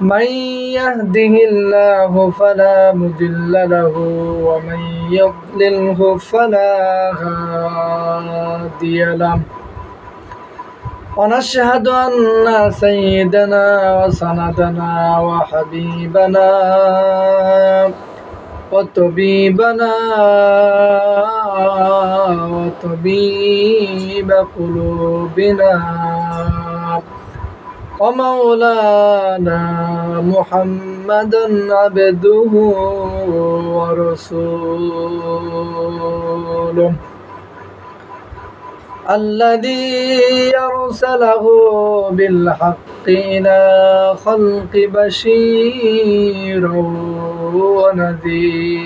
من يهده الله فلا مضل له ومن يضلله فلا هادي له ونشهد أن سيدنا وسندنا وحبيبنا وطبيبنا وطبيب قلوبنا ومولانا محمدا عبده ورسوله. الذي أرسله بالحق إلى خلق بشيرا ونذيرا.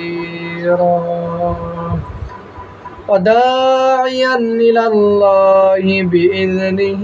وداعيا إلى الله بإذنه.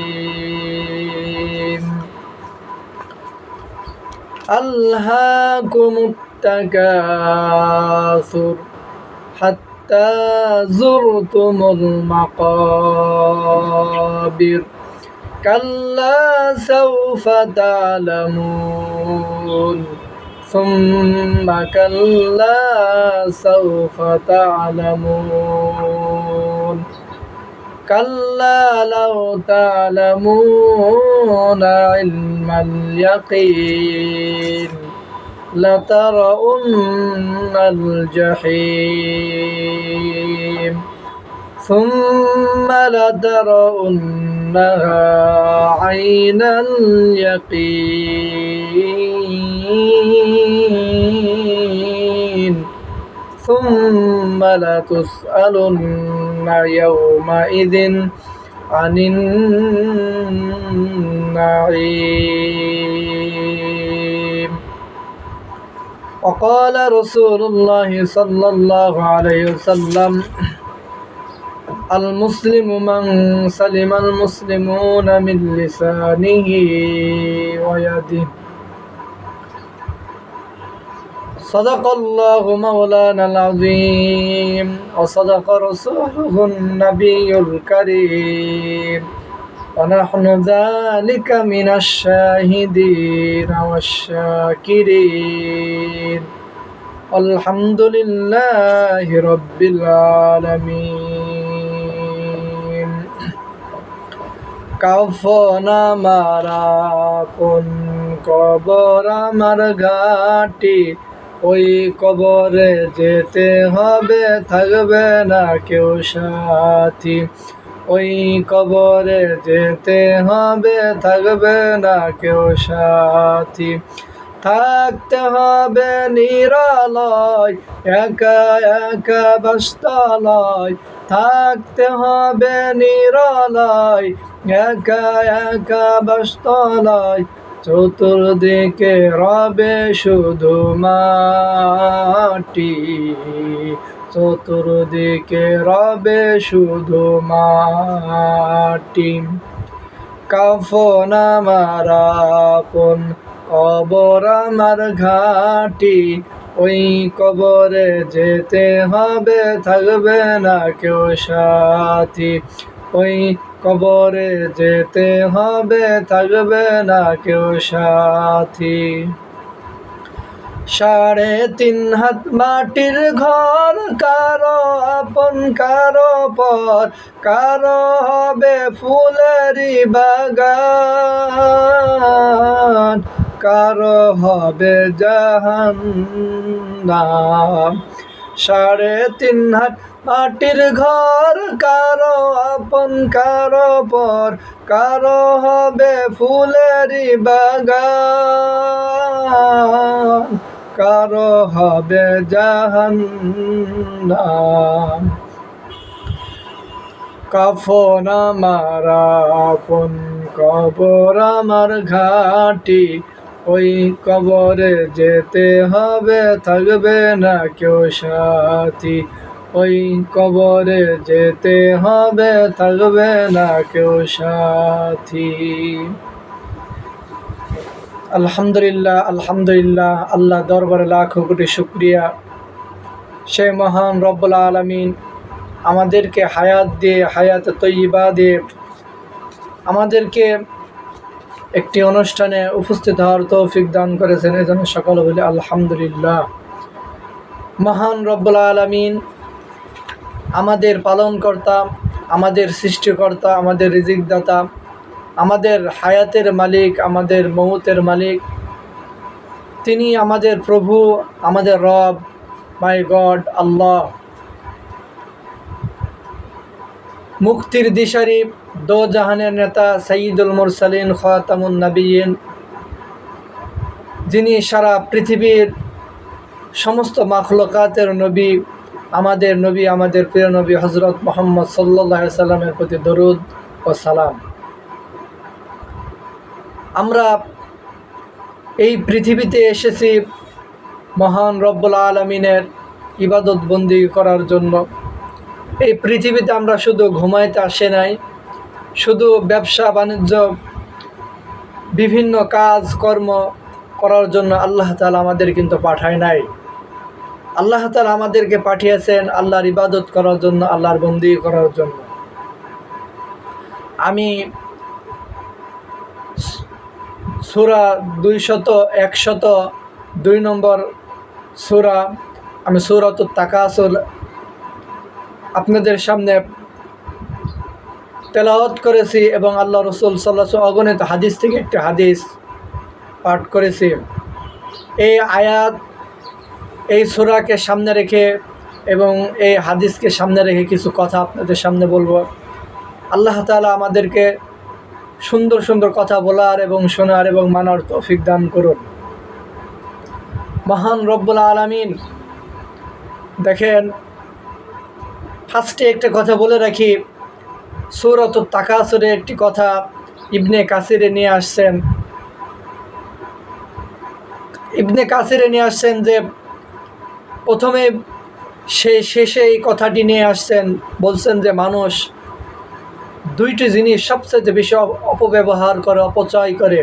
ألهاكم التكاثر حتى زرتم المقابر كلا سوف تعلمون ثم كلا سوف تعلمون كلا لو تعلمون علم اليقين لترؤن الجحيم ثم لترؤنها عين اليقين ثم لتسألن يومئذ عن النعيم. وقال رسول الله صلى الله عليه وسلم المسلم من سلم المسلمون من لسانه ويده صدق الله مولانا العظيم وصدق رسوله النبي الكريم ونحن ذلك من الشاهدين والشاكرين والحمد لله رب العالمين কাফন আমার কোন কবর আমার ঘাটি ওই কবরে যেতে হবে, থাকবে না কেউ সাথী। ওই কবরে যেতে হবে, থাকবে না কেউ সাথী। থাকতে হবে নিরালয়, একা একা বাস্তালয় থাকতে হবে নিরালয়, একা একা বাস্তালয় চতুর্দিকে রবে শুধু মাটি, চতুর্দিকে রবে শুধু মাটি। কাফন আমার আপন, কবর আমার ঘাটি, ওই কবরে যেতে হবে, থাকবে না কেউ সাথী। ওই কবরে যেতে হবে, থাকবে না কেউ সাথী। সাড়ে তিন হাত মাটির ঘর, কারও আপন, কারও পর, কারও হবে ফুলেরই বাগান, কারও হবে জাহান্নাম। সাড়ে তিন হাত মাটির ঘর, কারও আপন, কারও পর, কারও হবে ফুলেরই বাগান, কারও হবে জাহান্নাম। কাফন আমার, আপন কবর আমার ঘাটি, ওই কবরে যেতে হবে, থাকবে না কেউ সাথী। ওই কবরে যেতে হবে, থাকবে না কেউ সাথী। আলহামদুলিল্লাহ আলহামদুলিল্লাহ, আল্লাহ দরবারে লাখ কোটি শুক্রিয়া। সে মহান রব্বুল আলমিন আমাদেরকে হায়াত দিয়ে, হায়াত তৈবা দিয়ে আমাদেরকে একটি অনুষ্ঠানে উপস্থিত হওয়ার তৌফিক দান করেছেন। এজন্য সকল বলে আলহামদুলিল্লাহ। মহান রব্বুল আলমিন আমাদের পালনকর্তা, আমাদের সৃষ্টিকর্তা, আমাদের রিজিকদাতা, আমাদের হায়াতের মালিক, আমাদের মৌতের মালিক। তিনি আমাদের প্রভু, আমাদের রব, মাই গড, আল্লাহ। মুক্তির দিশারি দো জাহানের নেতা সঈদুল মুরসালিন খাতামুন নবীন যিনি সারা পৃথিবীর সমস্ত মাখলকাতের নবী আমাদের নবী, আমাদের প্রিয় নবী হজরত মোহাম্মদ সাল্লাহ সাল্লামের প্রতি দরুদ ও সালাম। আমরা এই পৃথিবীতে এসেছি মহান রব্বুল আলমিনের ইবাদত বন্দি করার জন্য। এই পৃথিবীতে আমরা শুধু ঘুমাইতে আসে নাই, শুধু ব্যবসা, বাণিজ্য, বিভিন্ন কাজ, কর্ম করার জন্য আল্লাহ তালা আমাদের কিন্তু পাঠায় নাই। আল্লাহ তালা আমাদেরকে পাঠিয়েছেন আল্লাহর ইবাদত করার জন্য, আল্লাহর বন্দি করার জন্য। আমি সুরা দুইশত, একশত, দুই নম্বর সুরা, আমি সুরত তাকাসুল আপনাদের সামনে তেলাওয়াত করেছি এবং আল্লাহ রসুল সাল্লা অগণিত হাদিস থেকে একটি হাদিস পাঠ করেছি। এই আয়াত এই সুরাকে সামনে রেখে এবং এই হাদিসকে সামনে রেখে কিছু কথা আপনাদের সামনে বলব। আল্লাহ তালা আমাদেরকে সুন্দর সুন্দর কথা বলার এবং শোনার এবং মানার তৌফিক দান করুন। মহান রব্বুল আলমিন, দেখেন, ফার্স্টে একটা কথা বলে রাখি, সৌরত তাকাসরে একটি কথা ইবনে কাসিরে নিয়ে আসছেন। ইবনে কাসিরে নিয়ে আসছেন যে প্রথমে সে শেষে এই কথাটি নিয়ে আসছেন, বলছেন যে, মানুষ দুইটি জিনিস সবচেয়ে বেশি অপব্যবহার করে, অপচয় করে।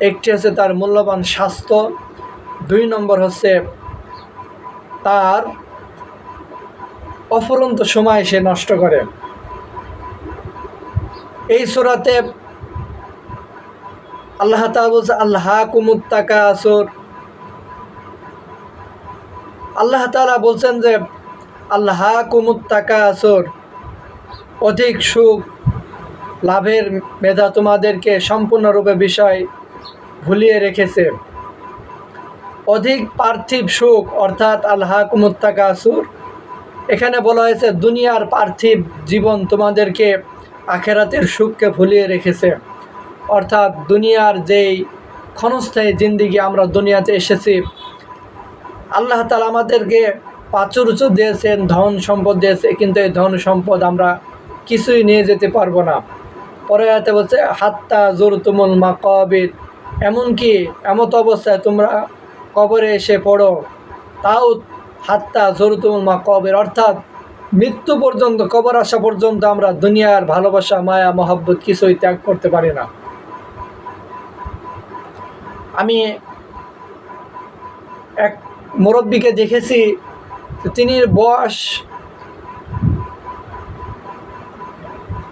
একটি হচ্ছে তার মূল্যবান স্বাস্থ্য, দুই নম্বর হচ্ছে তার অফুরন্ত সময় সে নষ্ট করে। এই সোরাতে আল্লাহ তালা বলছে আল্লাহ কুমুত্তাকা আসর আল্লাহ তালা বলছেন যে আল্লাহ কুমুত্তাকা আসর অধিক সুখ, লাভের মেধা তোমাদেরকে সম্পূর্ণরূপে বিষয় ভুলিয়ে রেখেছে। অধিক পার্থিব সুখ, অর্থাৎ আল্লাহ কুমুত্তাকা আসুর এখানে বলা হয়েছে দুনিয়ার পার্থিব জীবন তোমাদেরকে আখেরাতের সুখকে ভুলিয়ে রেখেছে। অর্থাৎ দুনিয়ার যেই ক্ষণস্থায়ী জিন্দিগি আমরা দুনিয়াতে এসেছি আল্লাহ তালা আমাদেরকে প্রাচুর্য দিয়েছেন, ধন সম্পদ দিয়েছে, কিন্তু এই ধন সম্পদ আমরা কিছুই নিয়ে যেতে পারব না। পরে হাতে বলছে, হাত্তা জোর তুমুল মা কবির এমনকি এমত অবস্থায় তোমরা কবরে এসে পড়ো, তাও হাত্তা জোর তুমুল মা কবের অর্থাৎ মৃত্যু পর্যন্ত, কবর আসা পর্যন্ত আমরা দুনিয়ার ভালোবাসা, মায়া, মহব্বত কিছুই ত্যাগ করতে পারি না। আমি এক মুরব্বীকে দেখেছি, তিনি বয়স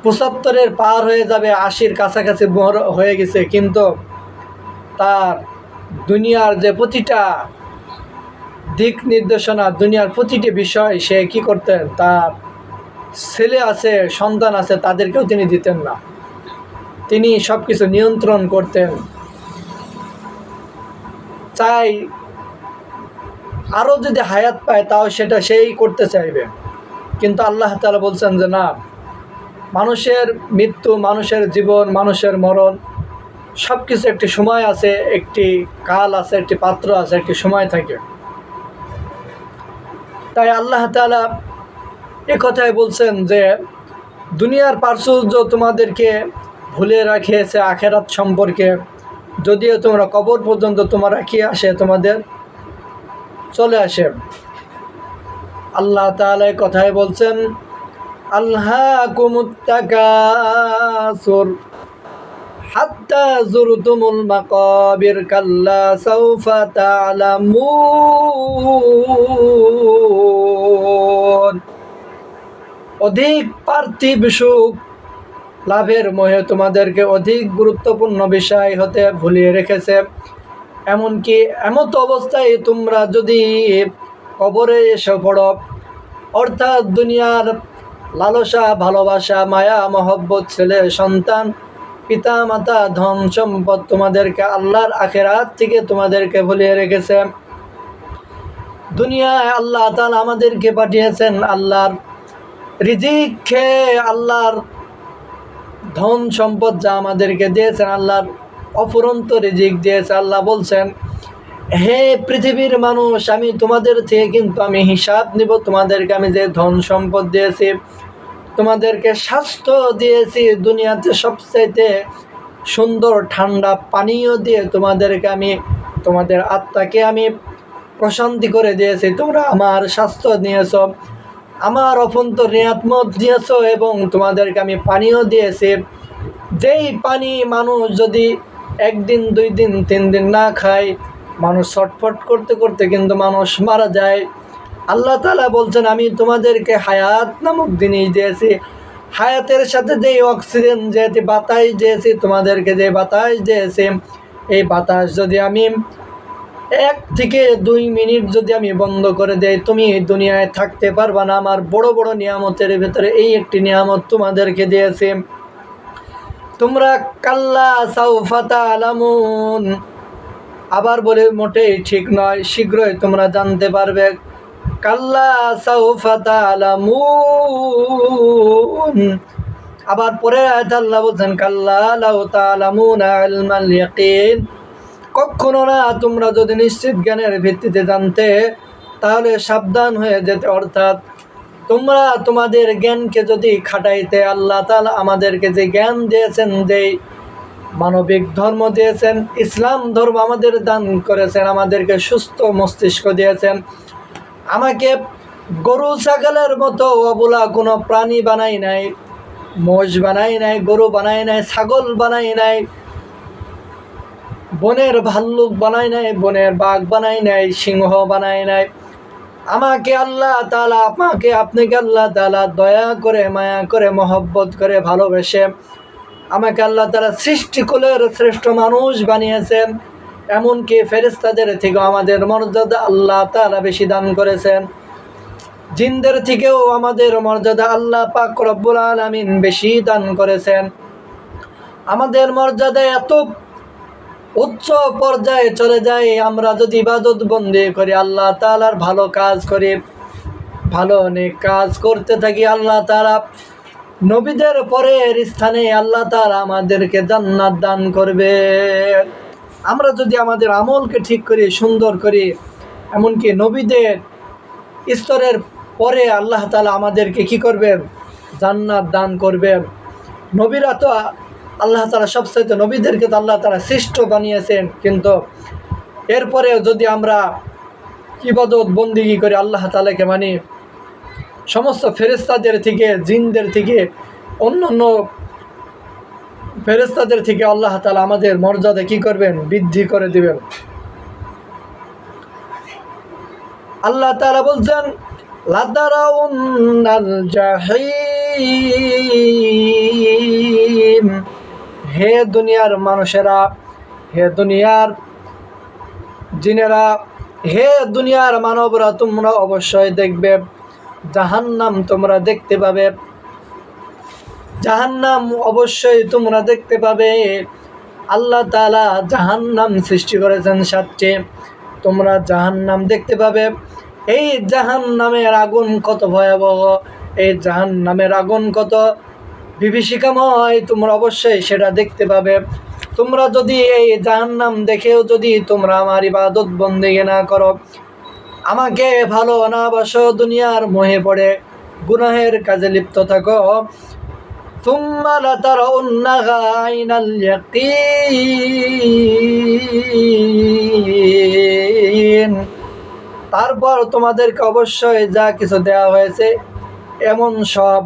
পঁচাত্তরের পার হয়ে যাবে, আশির কাছাকাছি হয়ে গেছে, কিন্তু তার দুনিয়ার যে প্রতিটা দিক নির্দেশনা, দুনিয়ার প্রতিটি বিষয় সে কি করতেন, তার ছেলে আছে, সন্তান আছে, তাদেরকেও তিনি দিতেন না। তিনি সব কিছু নিয়ন্ত্রণ করতেন। চাই আরও যদি হায়াত পায়, তাও সেটা সেই করতে চাইবে। কিন্তু আল্লাহ তালা বলছেন যে, না, মানুষের মৃত্যু, মানুষের জীবন, মানুষের মরণ সব কিছু একটি সময় আছে, একটি কাল আছে, একটি পাত্র আছে, একটি সময় থাকে। তাই আল্লাহ তালা কথাই বলছেন যে, দুনিয়ার প্রাচুর্য তোমাদেরকে ভুলে রাখিয়েছে আখেরাত সম্পর্কে। যদিও তোমরা কবর পর্যন্ত তোমরা কি আসে তোমাদের চলে আসে আল্লাহ তাআলা এই কথাই বলছেন আল্লাহ কাল্লা অধিক পার্থিব সুখ লাভের মোহে তোমাদেরকে অধিক গুরুত্বপূর্ণ বিষয় হতে ভুলিয়ে রেখেছে। এমনকি এমত অবস্থায় তোমরা যদি কবরে এসে পড়ো, অর্থাৎ দুনিয়ার লালসা, ভালোবাসা, মায়া, মহব্বত, ছেলে, সন্তান, পিতা, মাতা, ধন, সম্পদ তোমাদেরকে আল্লাহর আখেরাত থেকে তোমাদেরকে ভুলিয়ে রেখেছে। দুনিয়ায় আল্লাহ তাআলা আমাদেরকে পাঠিয়েছেন আল্লাহর রিজিক খেয়ে আল্লাহর ধন, সম্পদ যা আমাদেরকে দিয়েছেন আল্লাহর অফুরন্ত রিজিক দিয়েছে আল্লাহ বলছেন, হে পৃথিবীর মানুষ, আমি তোমাদের থেকে কিন্তু আমি হিসাব নিব। তোমাদেরকে আমি যে ধন সম্পদ দিয়েছি, তোমাদেরকে স্বাস্থ্য দিয়েছি, দুনিয়াতে সবচাইতে সুন্দর ঠান্ডা পানীয় দিয়ে তোমাদেরকে আমি, তোমাদের আত্মাকে আমি প্রশান্তি করে দিয়েছি। তোমরা আমার স্বাস্থ্য নিয়েছ, আমার অভ্যন্তর নিয়াত্মত দিয়েছ এবং তোমাদেরকে আমি পানীয় দিয়েছি। যেই পানি মানুষ যদি একদিন, দুই দিন, তিন দিন না খায়। মানুষ ছটফট করতে করতে কিন্তু মানুষ মারা যায়। আল্লাহ তালা বলছেন, আমি তোমাদেরকে হায়াত নামক জিনিস দিয়েছি। হায়াতের সাথে যে অক্সিজেন যেতে বাতাস দিয়েছি, তোমাদেরকে যে বাতাস দিয়েছি, এই বাতাস যদি আমি এক থেকে দুই মিনিট যদি আমি বন্ধ করে দেই, তুমি এই দুনিয়ায় থাকতে পারবা না। আমার বড় বড় নিয়ামতের ভেতরে এই একটি নিয়ামত তোমাদেরকে দিয়েছি। তোমরা কাল্লা সাউফাতা আলামুন আবার বলে, মোটেই ঠিক নয়, শীঘ্রই তোমরা জানতে পারবে। কাল্লা সাউফাতা আলামুন আবার পরে আল্লাহ বলছেন, কাল্লা লাউ তালামুন ইলমাল ইয়াকিন। কখনো না তোমরা যদি নিশ্চিত জ্ঞানের ভিত্তিতে জানতে, তাহলে সাবধান হয়ে যেতে, অর্থাৎ তোমরা তোমাদের জ্ঞানকে যদি খাটাইতে আল্লাহ তালা আমাদেরকে যে জ্ঞান দিয়েছেন যেই মানবিক ধর্ম দিয়েছেন, ইসলাম ধর্ম আমাদের দান করেছেন, আমাদেরকে সুস্থ মস্তিষ্ক দিয়েছেন, আমাকে গরু, ছাগলের মতো অবলা কোনো প্রাণী বানাই নাই মোষ বানাই নাই, গরু বানাই নাই, ছাগল বানাই নাই, বনের ভাল্লুক বানাই নাই, বনের বাঘ বানাই নাই, সিংহ বানাই নাই আমাকে আল্লাহ তালা আমাকে আপনাকে আল্লাহ তালা দয়া করে, মায়া করে, মহব্বত করে ভালোবেসে আমাকে আল্লাহ তালা সৃষ্টিকুলের শ্রেষ্ঠ মানুষ বানিয়েছেন। এমনকি ফেরেস্তাদের থেকেও আমাদের মর্যাদা আল্লাহ তালা বেশি দান করেছেন। জিনদের থেকেও আমাদের মর্যাদা আল্লাহ পাক রব্বুল আলমিন বেশি দান করেছেন। আমাদের মর্যাদা এত উচ্চ পর্যায়ে চলে যায় আমরা যদি ইবাদত বন্দি করি, আল্লাহ তালার ভালো কাজ করি, ভালো অনেক কাজ করতে থাকি, আল্লাহ তালা নবীদের পরের স্থানে আল্লাহ তালা আমাদেরকে জান্নাত দান করবে। আমরা যদি আমাদের আমলকে ঠিক করি, সুন্দর করি, এমনকি নবীদের স্তরের পরে আল্লাহ তালা আমাদেরকে কি করবেন? জান্নাত দান করবেন। নবীরা তো আল্লাহ তালা সবচাইতে নবীদেরকে তো আল্লাহ তালা শ্রেষ্ঠ বানিয়েছেন, কিন্তু এরপরেও যদি আমরা ইবাদত বন্দিগি করে, আল্লাহ তালাকে মানি, সমস্ত ফেরেস্তাদের থেকে, জিনদের থেকে অন্য অন্য ফেরেস্তাদের থেকে আল্লাহ তালা আমাদের মর্যাদা কি করবেন? বৃদ্ধি করে দিবেন। আল্লাহ তালা বলছেন লাদারাউন্নাল জাহিম। হে দুনিয়ার মানুষেরা, হে দুনিয়ার জিনেরা, হে দুনিয়ার মানবরা, তোমরা অবশ্যই দেখবে, জাহান্নাম তোমরা দেখতে পাবে। জাহান্নাম অবশ্যই তোমরা দেখতে পাবে। আল্লাহ তালা জাহান্নাম সৃষ্টি করেছেন সাতটি। তোমরা জাহান্নাম দেখতে পাবে। এই জাহান্নামের আগুন কত ভয়াবহ, এই জাহান্নামের আগুন কত বিভীষিকাময়, তোমরা অবশ্যই সেটা দেখতে পাবে। তোমরা যদি এই জাহান্নাম দেখেও যদি তোমরা আমার ইবাদত বন্দিগে না করো, আমাকে ভালো অনাবাস দুনিয়ার মোহে পড়ে, গুনাহের কাজে লিপ্ত থাকো। তোমরা তার তারপর তোমাদেরকে অবশ্যই যা কিছু দেওয়া হয়েছে, এমন সব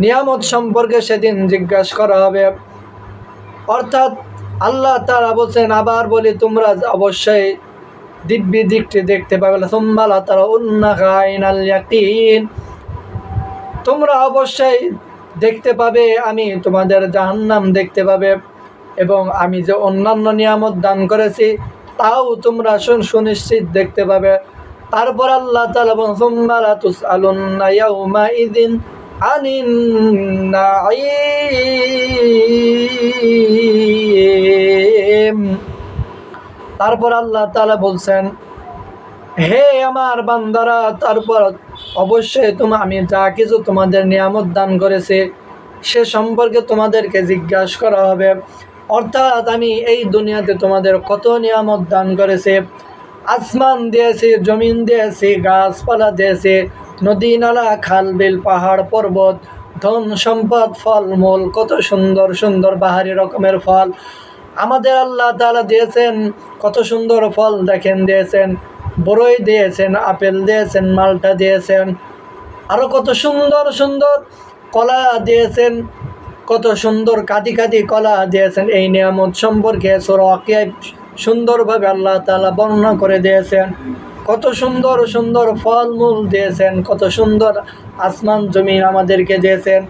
নিয়ামত সম্পর্কে সেদিন জিজ্ঞাসা করা হবে। অর্থাৎ আল্লাহ তারা বলছেন, আবার বলি, তোমরা অবশ্যই দিব্যি দিকটি দেখতে পাবে। সোম্মালা তারা উন্নাকাইনাল ইয়াকিন। তোমরা অবশ্যই দেখতে পাবে, আমি তোমাদের জাহান্নাম দেখতে পাবে এবং আমি যে অন্যান্য নিয়ামত দান করেছি, তাও তোমরা সুন- সুনিশ্চিত দেখতে পাবে। তারপর আল্লাহ তালা সোম্মালা তুস আলুন্না ইদিন আনিন নাঈম তারপর আল্লাহ তালা বলছেন, হে আমার বান্দারা, তারপর অবশ্যই তোমা, আমি যা কিছু তোমাদের নিয়ামত দান করেছি, সে সম্পর্কে তোমাদেরকে জিজ্ঞাসা করা হবে। অর্থাৎ আমি এই দুনিয়াতে তোমাদের কত নিয়ামত দান করেছে। আসমান দিয়েছি, জমিন দিয়েছি, গাছপালা দিয়েছি নদী নালা, খাল, বিল, পাহাড়, পর্বত, ধন সম্পদ ফলমূল কত সুন্দর সুন্দর বাহারি রকমের ফল। আমাদের আল্লাহ তালা দিয়েছেন, কত সুন্দর ফল দেখেন দিয়েছেন বড়ই দিয়েছেন, আপেল দিয়েছেন, মালটা দিয়েছেন আরও কত সুন্দর সুন্দর কলা দিয়েছেন, কত সুন্দর কাঁদি কাঁদি কলা দিয়েছেন, এই নিয়ামত সম্পর্কে সোরাকিয়ায় সুন্দরভাবে আল্লাহ তালা বর্ণনা করে দিয়েছেন। কত সুন্দর সুন্দর ফলমূল দিয়েছেন, কত সুন্দর আসমান জমিন আমাদেরকে দিয়েছেন।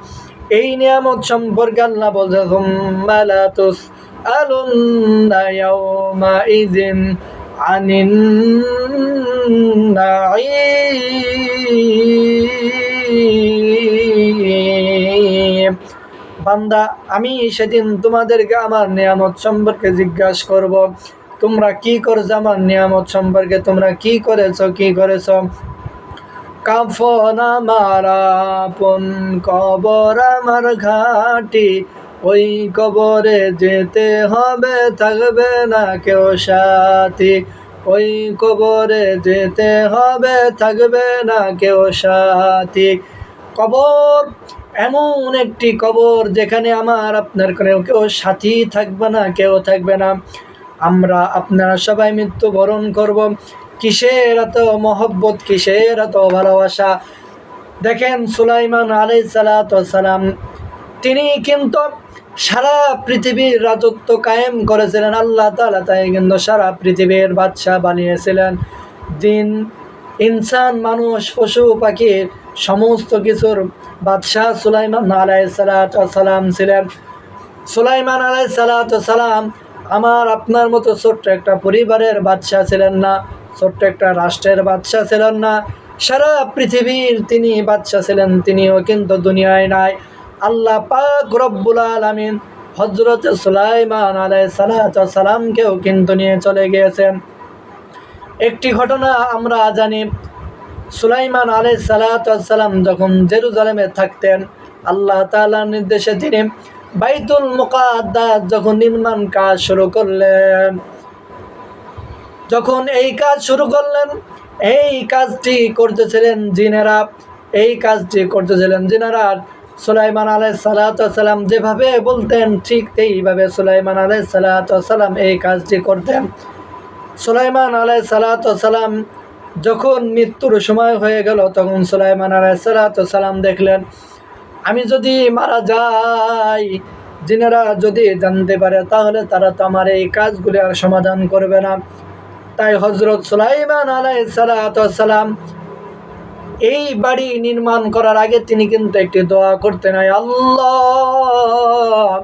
এই নিয়ামত সম্পর্কে আল্লাহ বলছে, "সুম্মা লা তুসআলুন্না ইয়াওমাইযিন আনিন বান্দা, আমি সেদিন তোমাদেরকে আমার নিয়ামত সম্পর্কে জিজ্ঞাসা করব। তোমরা কি করেছ? আমার নিয়ামত সম্পর্কে তোমরা কি করেছ? কি করেছ? কাফন আমার আপন কবর আমার ঘাটি। ওই কবরে যেতে হবে, থাকবে না কেউ সাথী। ওই কবরে যেতে হবে, থাকবে না কেউ সাথী। কবর, এমন একটি কবর যেখানে আমার আপনার কোনো কেউ সাথী থাকবে না, কেউ থাকবে না। আমরা আপনারা সবাই মৃত্যুবরণ করব। কিসের এত মহব্বত, কিসের এত ভালোবাসা? দেখেন সুলাইমান আলাই সালাম, তিনি কিন্তু সারা পৃথিবীর রাজত্ব কায়েম করেছিলেন। আল্লাহ তালা তাই কিন্তু সারা পৃথিবীর বাদশাহ বানিয়েছিলেন। দিন, ইনসান, মানুষ, পশু, পাখি, সমস্ত কিছুর বাদশাহ সুলাইমান আলাই সালাম ছিলেন। সুলাইমান আলাই সালাম আমার আপনার মতো ছোট্ট একটা পরিবারের বাদশাহ ছিলেন না, ছোট্ট একটা রাষ্ট্রের বাদশাহ ছিলেন না। সারা পৃথিবীর তিনি বাদশাহ ছিলেন, তিনিও কিন্তু দুনিয়ায় নাই। আল্লাহ পাক রব্বুল আলমিন হজরত সুলাইমান আলাই সালামকেও কিন্তু নিয়ে চলে গিয়েছেন। একটি ঘটনা আমরা জানি, সুলাইমান আলাই সালাম যখন জেরুজালেমে থাকতেন, আল্লাহ তাআলার নির্দেশে তিনি বাইতুল মুকাদ্দাস যখন নির্মাণ কাজ শুরু করলেন, যখন এই কাজ শুরু করলেন, এই কাজটি করতেছিলেন জিনেরা, এই কাজটি করতেছিলেন জিনেরা। সুলাইমান আলাই সালাম যেভাবে বলতেন, ঠিক এইভাবে সুলাইমান আলাই সালাম এই কাজটি করতেন। সুলাইমান আলাই সালাম যখন মৃত্যুর সময় হয়ে গেল, তখন সুলাইমান আলাই সালাম দেখলেন আমি যদি মারা যাই, জিনেরা যদি জানতে পারে, তাহলে তারা তো আমার এই কাজগুলি আর সমাধান করবে না। তাই হজরত সুলাইমান আলাই সালাম এই বাড়ি নির্মাণ করার আগে তিনি কিন্তু একটি দোয়া করতেন, "আয় আল্লাহ,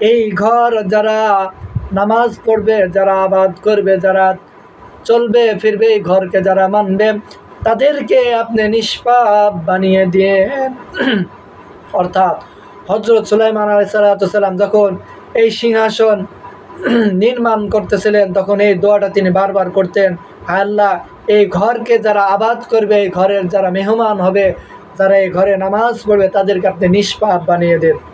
এই ঘর যারা নামাজ পড়বে, যারা আবাদ করবে, যারা চলবে, ফিরবে, এই ঘরকে যারা মানবে, তাদেরকে আপনি নিষ্পাপ বানিয়ে দিয়ে অর্থাৎ হজরত সুলাইমান আলাইসালাম যখন এই সিংহাসন নির্মাণ করতেছিলেন, তখন এই দোয়াটা তিনি বারবার করতেন আল্লাহ, এই ঘরকে যারা আবাদ করবে, এই ঘরের যারা মেহমান হবে, যারা এই ঘরে নামাজ পড়বে, তাদেরকে আপনি নিষ্পাপ বানিয়ে দেন।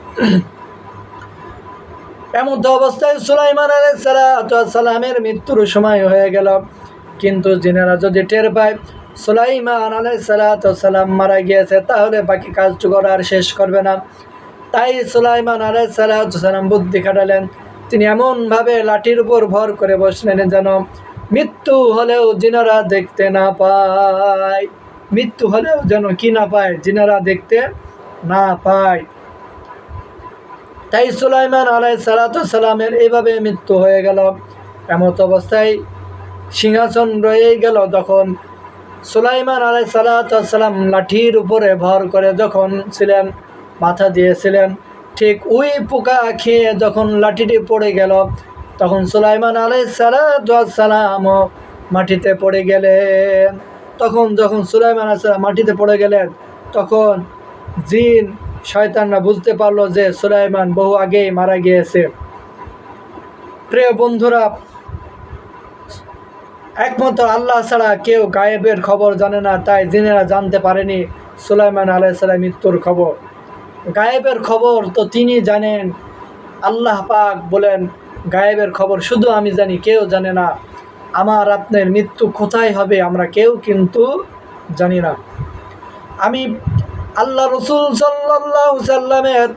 এমন তো অবস্থায় সুলাইমান সালামের মৃত্যুর সময় হয়ে গেল। কিন্তু জিনেরা যদি টের পায় সুলাইমান আলাই সালাম মারা গিয়েছে, তাহলে বাকি কাজটুকু আর শেষ করবে না। তাই সুলাইমান আলাই সালাম বুদ্ধি খাটালেন, তিনি এমনভাবে লাঠির উপর ভর করে বসলেন যেন মৃত্যু হলেও জিনারা দেখতে না পায়। মৃত্যু হলেও যেন কি না পায়, জিনারা দেখতে না পায়। তাই সুলাইমান আলাই সালামের এইভাবে মৃত্যু হয়ে গেল। এমত অবস্থায় সিংহাসন রয়েই গেল, তখন সুলাইমান আলাই সালাম লাঠির উপরে ভর করে যখন ছিলেন, মাথা দিয়েছিলেন, ঠিক ওই পোকা খেয়ে যখন লাঠিটি পড়ে গেল, তখন সুলাইমান আলাই সালাম মাটিতে পড়ে গেলেন। তখন যখন সুলাইমান আলাইসালাম মাটিতে পড়ে গেলেন, তখন জিন, শয়তানরা বুঝতে পারল যে সুলাইমান বহু আগেই মারা গিয়েছে। প্রিয় বন্ধুরা একমাত্র আল্লাহ ছাড়া কেউ গায়েবের খবর জানে না, তাই জিনেরা জানতে পারেনি সুলাইমান আলাইসালাম মৃত্যুর খবর। গায়েবের খবর তো তিনি জানেন। আল্লাহ পাক বলেন, গায়েবের খবর শুধু আমি জানি, কেউ জানে না। আমার আপনার মৃত্যু কোথায় হবে আমরা কেউ কিন্তু জানি না। আমি আল্লাহ রসুল সাল্লাহ সাল্লামের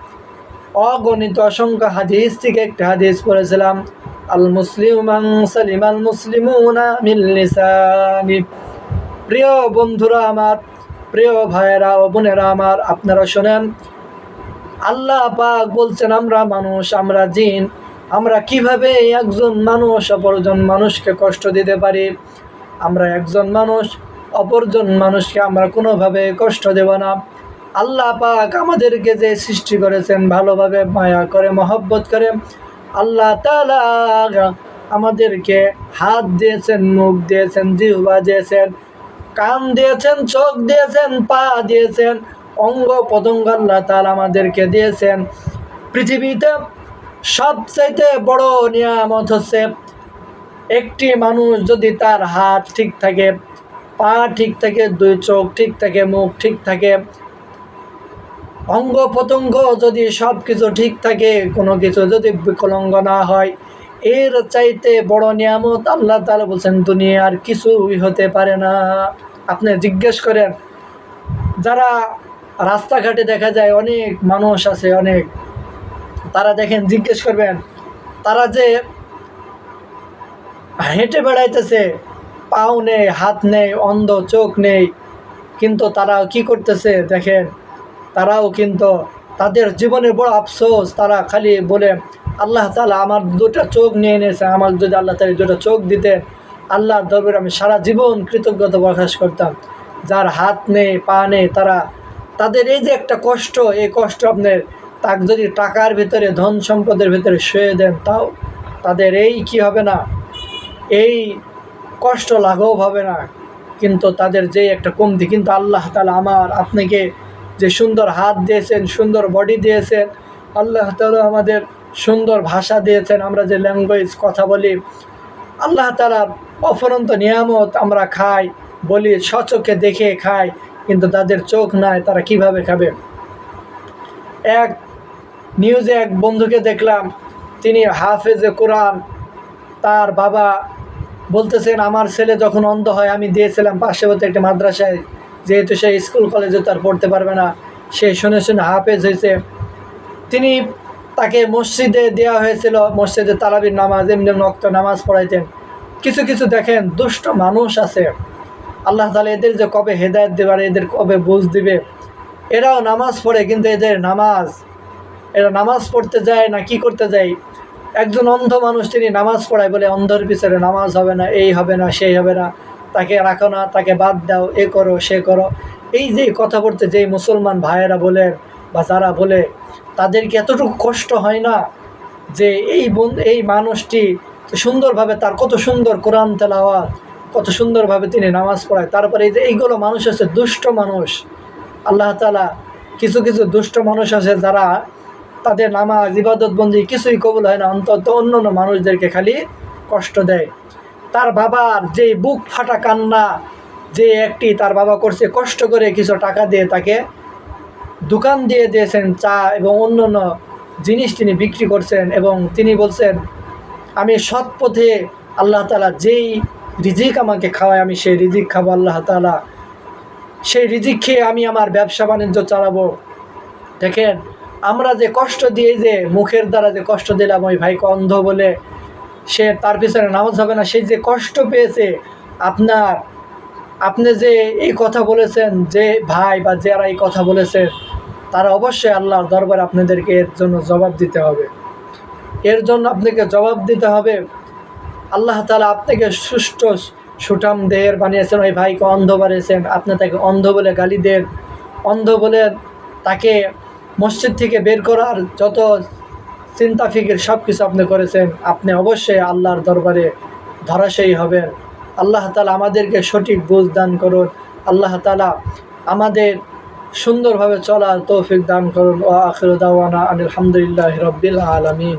অগণিত অসংখ্য হাদিস থেকে একটা হাদিস পড়েছিলাম। আল মুসলিম সালিম আল মুসলিমুনা মিল্লিসানি প্রিয় বন্ধুরা আমার, প্রিয় ভাইয়েরা ও বোনেরা আমার, আপনারা শোনেন, আল্লাহ পাক বলছেন, আমরা মানুষ, আমরা জিন, আমরা কীভাবে একজন মানুষ অপরজন মানুষকে কষ্ট দিতে পারি? আমরা একজন মানুষ, অপরজন মানুষকে আমরা কোনোভাবে কষ্ট দেব না। আল্লাহ পাক আমাদেরকে যে সৃষ্টি করেছেন, ভালোভাবে মায়া করে, মহব্বত করে আল্লাহ তালা আমাদেরকে হাত দিয়েছেন, মুখ দিয়েছেন, জিহ্বা দিয়েছেন, কান দিয়েছেন, চোখ দিয়েছেন, পা দিয়েছেন, অঙ্গ পতঙ্গ আল্লাহ তালা আমাদেরকে দিয়েছেন। পৃথিবীতে সবচাইতে বড় নিয়ামত হচ্ছে, একটি মানুষ যদি তার হাত ঠিক থাকে, পা ঠিক থাকে, দুই চোখ ঠিক থাকে, মুখ ঠিক থাকে অঙ্গ প্রত্যঙ্গ যদি সব কিছু ঠিক থাকে, কোনো কিছু যদি বিকলঙ্গ না হয়, এর চাইতে বড় নিয়ামত আল্লাহ তালা বলছেন, দুনিয়ার কিছুই হতে পারে না। আপনি জিজ্ঞেস করেন, যারা রাস্তাঘাটে দেখা যায় অনেক মানুষ আছে, অনেক, তারা দেখেন, জিজ্ঞেস করবেন, তারা যে হেঁটে বেড়াইতেছে, পাও নেই, হাত নেই, অন্ধ চোখ নেই, কিন্তু তারা কি করতেছে, দেখেন তারাও কিন্তু তাদের জীবনের বড় আফসোস, তারা খালি বলে, আল্লাহ তালা আমার দুটা চোখ নিয়ে নিয়েছে, আমার যদি আল্লাহ তালা দুটা চোখ দিতে আল্লাহ দরবারে আমি সারা জীবন কৃতজ্ঞতা প্রকাশ করতাম। যার হাত নেই, পা নেই, তারা, তাদের এই যে একটা কষ্ট, এই কষ্ট আপনার তাকে যদি টাকার ভিতরে, ধন সম্পদের ভিতরে শুয়ে দেন, তাও তাদের এই কি হবে না? এই কষ্ট লাঘব হবে না। কিন্তু তাদের যে একটা কমতি, কিন্তু আল্লাহ তালা আমার আপনাকে যে সুন্দর হাত দিয়েছেন, সুন্দর বডি দিয়েছেন, আল্লাহ তালা আমাদের সুন্দর ভাষা দিয়েছেন, আমরা যে ল্যাঙ্গুয়েজ কথা বলি, আল্লাহ তালা অফরন্ত নিয়ামত আমরা খাই, বলি, সচোখে দেখে খাই, কিন্তু তাদের চোখ নাই, তারা কীভাবে খাবে? এক নিউজে এক বন্ধুকে দেখলাম, তিনি হাফেজে কোরআন, তার বাবা বলতেছেন, আমার ছেলে যখন অন্ধ হয়, আমি দিয়েছিলাম পার্শ্ববর্তী একটি মাদ্রাসায়। যেহেতু সে স্কুল, কলেজে তার পড়তে পারবে না, সে শুনে শুনে হাফেজ হয়েছে। তিনি তাকে মসজিদে দেওয়া হয়েছিল, মসজিদে তালাবির নামাজ, এমনি নক্ত নামাজ পড়াইতেন। কিছু কিছু দেখেন, দুষ্ট মানুষ আছে। আল্লাহ তালা এদের যে কবে হেদায়ত দেবার এদের কবে বুঝ দিবে, এরাও নামাজ পড়ে, কিন্তু এদের নামাজ, এরা নামাজ পড়তে যায় না, কি করতে যায়? একজন অন্ধ মানুষ তিনি নামাজ পড়ায় বলে, অন্ধর পিছনে নামাজ হবে না, এই হবে না, সেই হবে না। তাকে রাখো না, তাকে বাদ দাও, এ করো, সে করো। এই যে কথা বলতে যেই মুসলমান ভাইয়েরা বলে বা যারা বলে, তাদেরকে এতটুকু কষ্ট হয় না যে এই বন্ধু এই মানুষটি সুন্দরভাবে তার কত সুন্দর কোরআন তেলাওয়াত, কত সুন্দরভাবে তিনি নামাজ পড়ায়। তারপরে এই যে এইগুলো মানুষ আছে, দুষ্ট মানুষ। আল্লাহ তালা কিছু কিছু দুষ্ট মানুষ আছে যারা তাদের নামাজ, ইবাদতবন্দি কিছুই কবুল হয় না, অন্তত অন্য অন্য মানুষদেরকে খালি কষ্ট দেয়। তার বাবার যে বুক ফাটা কান্না, যে একটি তার বাবা করছে কষ্ট করে কিছু টাকা দিয়ে তাকে দোকান দিয়ে দিয়েছেন চা এবং অন্য অন্য জিনিস তিনি বিক্রি করছেন এবং তিনি বলছেন, আমি সৎ পথে আল্লাহ তালা যেই রিজিক আমাকে খাওয়ায়, আমি সেই রিজিক খাব আল্লাহ তালা সেই রিজিক খেয়ে আমি আমার ব্যবসা বাণিজ্য চালাবো। দেখেন, আমরা যে কষ্ট দিয়ে যে মুখের দ্বারা যে কষ্ট দিলাম, ওই ভাইকে অন্ধ বলে সে তার পিছনে নামাজ হবে না, সে যে কষ্ট পেয়েছে, আপনার, আপনি যে এই কথা বলেছেন, যে ভাই বা যারা এই কথা বলেছেন, তারা অবশ্যই আল্লাহর দরবারে আপনাদেরকে এর জন্য জবাব দিতে হবে। এর জন্য আপনাকে জবাব দিতে হবে, আল্লাহ তালা আপনাকে সুষ্ঠু সুঠাম দেহের বানিয়েছেন, ওই ভাইকে অন্ধ বানিয়েছেন, আপনি তাকে অন্ধ বলে গালি দেন, অন্ধ বলে তাকে মসজিদ থেকে বের করার যত চিন্তা, ফিকির সব কিছু আপনি করেছেন। আপনি অবশ্যই আল্লাহর দরবারে ধরাশায়ী হবেন। আল্লাহ তালা আমাদেরকে সঠিক বুঝ দান করুন। আল্লাহ তালা আমাদের সুন্দরভাবে চলার তৌফিক দান করুন। ও আখির দাওয়ানা আলহামদুলিল্লাহ রব্বিল আলমিন।